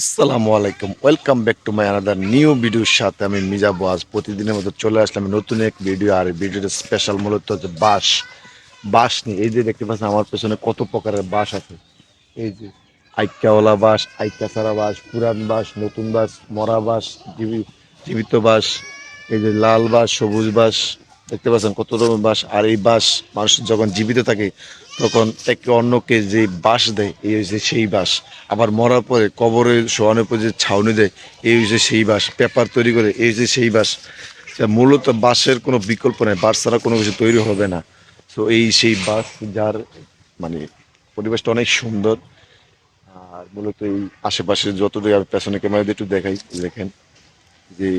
আসসালামু আলাইকুম। Welcome back to my another new ভিডিওর সাথে আমি মিজাবো আজ প্রতিদিনের মতো চলে আসলাম নতুন এক ভিডিও আর ভিডিওটা স্পেশাল মূলত হচ্ছে বাঁশ। বাঁশ নিয়ে। এই যে দেখতে পাচ্ছেন আমার পেছনে কত প্রকারের বাঁশ আছে। এই যে আইক্যাওয়ালা বাঁশ আইক্যা ছাড়া বাঁশ পুরান বাঁশ নতুন বাঁশ মরা বাঁশ জীবিত বাঁশ এই যে লাল বাঁশ সবুজ বাঁশ দেখতে পাচ্ছেন কত রকমের বাঁশ, আর এই বাস মানুষ যখন জীবিত থাকে, তখন একে অন্যকে যে বাঁশ দেয়, এই হচ্ছে সেই বাঁশ। আবার মরার পরে কবরে শোয়ানোর পরে যে ছাউনি দেয়, এই হচ্ছে সেই বাস পেপার তৈরি করে, এই হচ্ছে সেই বাস মূলত বাঁশের কোনো বিকল্প নেই বাস ছাড়া কোনো কিছু তৈরি হবে না। তো এই সেই বাস যার মানে পরিবেশটা অনেক সুন্দর। আর মূলত এই আশেপাশে যতটুকু আমি পেছনে ক্যামেরা দিয়ে একটু দেখাই, দেখেন যে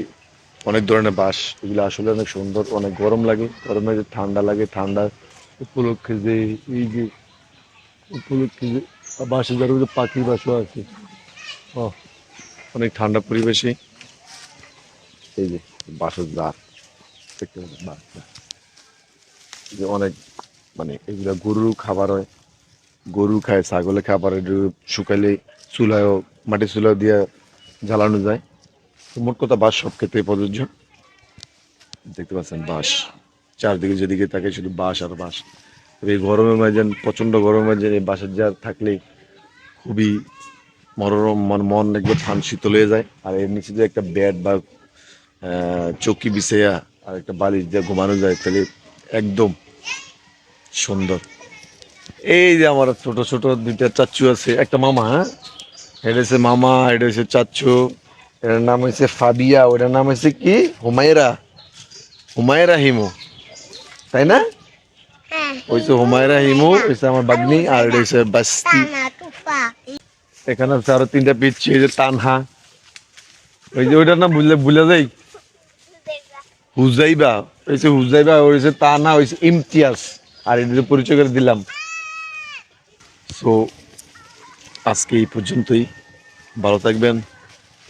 অনেক ধরনের বাঁশ, এগুলো আসলে অনেক সুন্দর, অনেক গরম লাগে, গরমে যে ঠান্ডা লাগে, ঠান্ডা উপলক্ষে যে এই যে উপলক্ষে যে বাঁশে যার মধ্যে পাখি বাসও আছে। ও অনেক ঠান্ডা পরিবেশে। এই যে বাঁশের জার যে অনেক মানে এগুলা গরুর খাবার হয়, গরু খায় ছাগলে খাবার শুকাইলে চুলায়ও মাটি চুলাও দিয়ে জ্বালানো যায়। মোট কথা বাঁশ সব ক্ষেত্রে প্রযোজ্য। দেখতে পাচ্ছেন বাঁশ। চারদিকে যেদিকে থাকে শুধু বাঁশ আর তবে এই গরমের মাঝে প্রচণ্ড গরমের মাঝে এই বাঁশের জার থাকলে খুবই মনোরম, মন মন একদম ঠান শীতল হয়ে যায়। আর এর নিচে যে একটা বেড বা চৌকি বিছাইয়া আর একটা বালিশ দিয়ে ঘুমানো যায়, তাহলে একদম সুন্দর। এই যে আমার ছোট ছোট দুইটা চাচ্চু আছে। একটা মামা হ্যাঁ? হচ্ছে মামা হচ্ছে চাচ্চু। এটার নাম হচ্ছে ফাবিয়া ওটার নাম হচ্ছে কি? হুমায়রা। হুমায়রা হিমু। তাই না? হ্যাঁ। ওইছে হুমায়রা হিমু হচ্ছে আমার বাগনি আর এটা হচ্ছে বাস্তি। এখানে হচ্ছে আরও তিনটা পিচ্ছি এই যে তানহা। ওই যে ওইটার নাম বুঝলে বুঝলে যাই। হুজাইবা। হয়েছে হুজাইবা হয়েছে তানহা হয়েছে ইমতিয়াজ। আর এদের পরিচয় করে দিলাম। সো আজকে এই পর্যন্তই। ভালো থাকবেন।